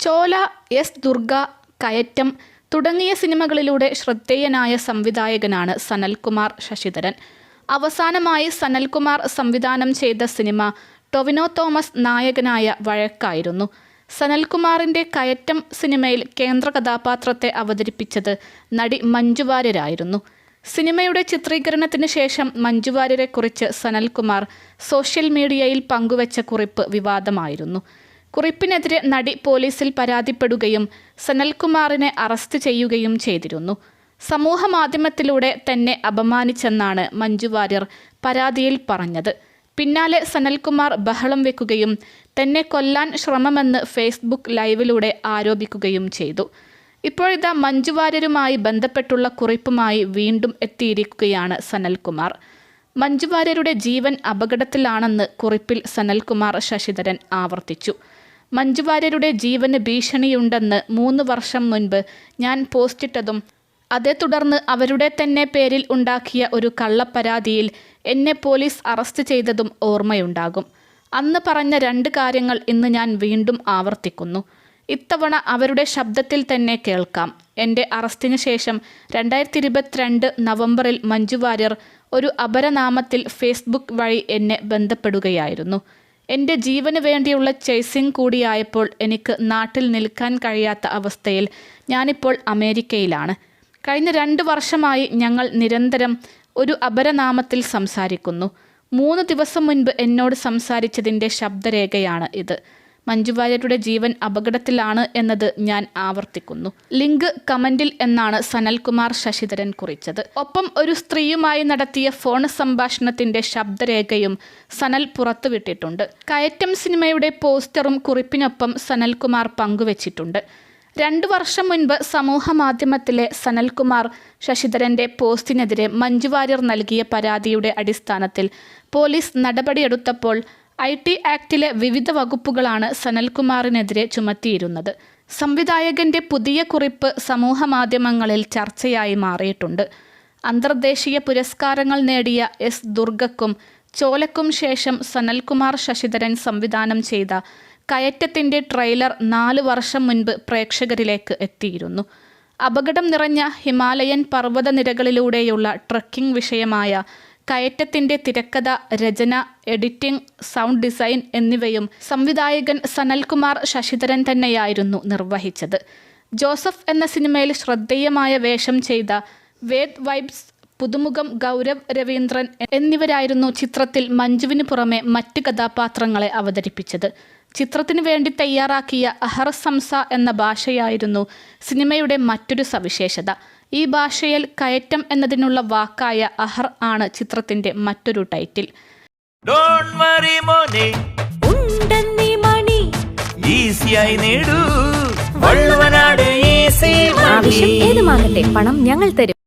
ചോല S Durga കയറ്റം തുടങ്ങിയ സിനിമകളിലൂടെ ശ്രദ്ധേയനായ സംവിധായകനാണ് സനൽകുമാർ ശശിധരൻ. അവസാനമായി സനൽകുമാർ സംവിധാനം ചെയ്ത സിനിമ ടൊവിനോ തോമസ് നായകനായ വഴക്കായിരുന്നു. സനൽകുമാറിന്റെ കയറ്റം സിനിമയിൽ കേന്ദ്ര കഥാപാത്രത്തെ അവതരിപ്പിച്ചത് നടി മഞ്ജുവാര്യരായിരുന്നു സിനിമയുടെ ചിത്രീകരണത്തിന് ശേഷം മഞ്ജുവാര്യരെക്കുറിച്ച് സനൽകുമാർ സോഷ്യൽ മീഡിയയിൽ പങ്കുവച്ച കുറിപ്പ് വിവാദമായിരുന്നു. കുറിപ്പിനെതിരെ നടി പോലീസിൽ പരാതിപ്പെടുകയും സനൽകുമാറിനെ അറസ്റ്റ് ചെയ്യുകയും ചെയ്തിരുന്നു. സമൂഹ മാധ്യമത്തിലൂടെ തന്നെ അപമാനിച്ചെന്നാണ് മഞ്ജു വാര്യർ പരാതിയിൽ പറഞ്ഞത്. പിന്നാലെ സനൽകുമാർ ബഹളം വെക്കുകയും തന്നെ കൊല്ലാൻ ശ്രമമെന്ന് ഫേസ്ബുക്ക് ലൈവിലൂടെ ആരോപിക്കുകയും ചെയ്തു. ഇപ്പോഴിതാ മഞ്ജു വാര്യരുമായി ബന്ധപ്പെട്ടുള്ള കുറിപ്പുമായി വീണ്ടും എത്തിയിരിക്കുകയാണ് സനൽകുമാർ. മഞ്ജു വാര്യരുടെ ജീവൻ അപകടത്തിലാണെന്ന് കുറിപ്പിൽ സനൽകുമാർ ശശിധരൻ ആവർത്തിച്ചു. മഞ്ജു വാര്യരുടെ ജീവന് ഭീഷണിയുണ്ടെന്ന് മൂന്ന് വർഷം മുൻപ് ഞാൻ പോസ്റ്റിട്ടതും അതേ തുടർന്ന് അവരുടെ തന്നെ പേരിൽ ഉണ്ടാക്കിയ ഒരു കള്ളപ്പരാതിയിൽ എന്നെ പോലീസ് അറസ്റ്റ് ചെയ്തതും ഓർമ്മയുണ്ടാകും. അന്ന് പറഞ്ഞ രണ്ട് കാര്യങ്ങൾ ഇന്ന് ഞാൻ വീണ്ടും ആവർത്തിക്കുന്നു. ഇത്തവണ അവരുടെ ശബ്ദത്തിൽ തന്നെ കേൾക്കാം. എന്റെ അറസ്റ്റിന് ശേഷം രണ്ടായിരത്തി ഇരുപത്തിരണ്ട് നവംബറിൽ മഞ്ജു വാര്യർ ഒരു അപരനാമത്തിൽ ഫേസ്ബുക്ക് വഴി എന്നെ ബന്ധപ്പെടുകയായിരുന്നു. എന്റെ ജീവന് വേണ്ടിയുള്ള ചേസിംഗ് കൂടിയായപ്പോൾ എനിക്ക് നാട്ടിൽ നിൽക്കാൻ കഴിയാത്ത അവസ്ഥയിൽ ഞാനിപ്പോൾ അമേരിക്കയിലാണ്. കഴിഞ്ഞ രണ്ട് വർഷമായി ഞങ്ങൾ നിരന്തരം ഒരു അപരനാമത്തിൽ സംസാരിക്കുന്നു. മൂന്ന് ദിവസം മുൻപ് എന്നോട് സംസാരിച്ചതിന്റെ ശബ്ദരേഖയാണ് ഇത്. മഞ്ജു വാര്യരുടെ ജീവൻ അപകടത്തിലാണ് എന്നത് ഞാൻ ആവർത്തിക്കുന്നു. ലിങ്ക് കമന്റിൽ എന്നാണ് സനൽകുമാർ ശശിധരൻ കുറിച്ചത്. ഒപ്പം ഒരു സ്ത്രീയുമായി നടത്തിയ ഫോൺ സംഭാഷണത്തിന്റെ ശബ്ദരേഖയും സനൽ പുറത്തുവിട്ടിട്ടുണ്ട്. കയറ്റം സിനിമയുടെ പോസ്റ്ററും കുറിപ്പിനൊപ്പം സനൽകുമാർ പങ്കുവച്ചിട്ടുണ്ട്. രണ്ടു വർഷം മുൻപ് സമൂഹ മാധ്യമത്തിലെ സനൽകുമാർ ശശിധരന്റെ പോസ്റ്റിനെതിരെ മഞ്ജു വാര്യർ നൽകിയ പരാതിയുടെ അടിസ്ഥാനത്തിൽ പോലീസ് നടപടിയെടുത്തപ്പോൾ ഐ ടി ആക്ടിലെ വിവിധ വകുപ്പുകളാണ് സനൽകുമാറിനെതിരെ ചുമത്തിയിരുന്നത്. സംവിധായകന്റെ പുതിയ കുറിപ്പ് സമൂഹ മാധ്യമങ്ങളിൽ ചർച്ചയായി മാറിയിട്ടുണ്ട്. അന്തർദേശീയ പുരസ്കാരങ്ങൾ നേടിയ എസ് ദുർഗക്കും ചോലക്കും ശേഷം സനൽകുമാർ ശശിധരൻ സംവിധാനം ചെയ്ത കയറ്റത്തിന്റെ ട്രെയിലർ നാല് വർഷം മുൻപ് പ്രേക്ഷകരിലേക്ക് എത്തിയിരുന്നു. അപകടം നിറഞ്ഞ ഹിമാലയൻ പർവതനിരകളിലൂടെയുള്ള ട്രക്കിംഗ് വിഷയമായ കയറ്റത്തിന്റെ തിരക്കഥ രചന എഡിറ്റിംഗ് സൗണ്ട് ഡിസൈൻ എന്നിവയും സംവിധായകൻ സനൽകുമാർ ശശിധരൻ തന്നെയായിരുന്നു നിർവഹിച്ചത്. ജോസഫ് എന്ന സിനിമയിൽ ശ്രദ്ധേയമായ വേഷം ചെയ്ത വേദ് വൈബ്സ് പുതുമുഖം ഗൗരവ് രവീന്ദ്രൻ എന്നിവരായിരുന്നു ചിത്രത്തിൽ മഞ്ജുവിന് പുറമെ മറ്റ് കഥാപാത്രങ്ങളെ അവതരിപ്പിച്ചത്. ചിത്രത്തിനു വേണ്ടി തയ്യാറാക്കിയ അഹർസംസ എന്ന ഭാഷയായിരുന്നു സിനിമയുടെ മറ്റൊരു സവിശേഷത. ഈ ഭാഷയിൽ കയറ്റം എന്നതിനുള്ള വാക്കായ അഹർ ആണ് ചിത്രത്തിന്റെ മറ്റൊരു ടൈറ്റിൽ. ഡോണ്ട് വറി മോനെ. ഉണ്ടെന്നീ മണി. ഈസിയായി നേടൂ. വള്ളുവനാട് ഈസി ആവശ്യം ഏതുമാകട്ടെ പണം ഞങ്ങൾ തരും.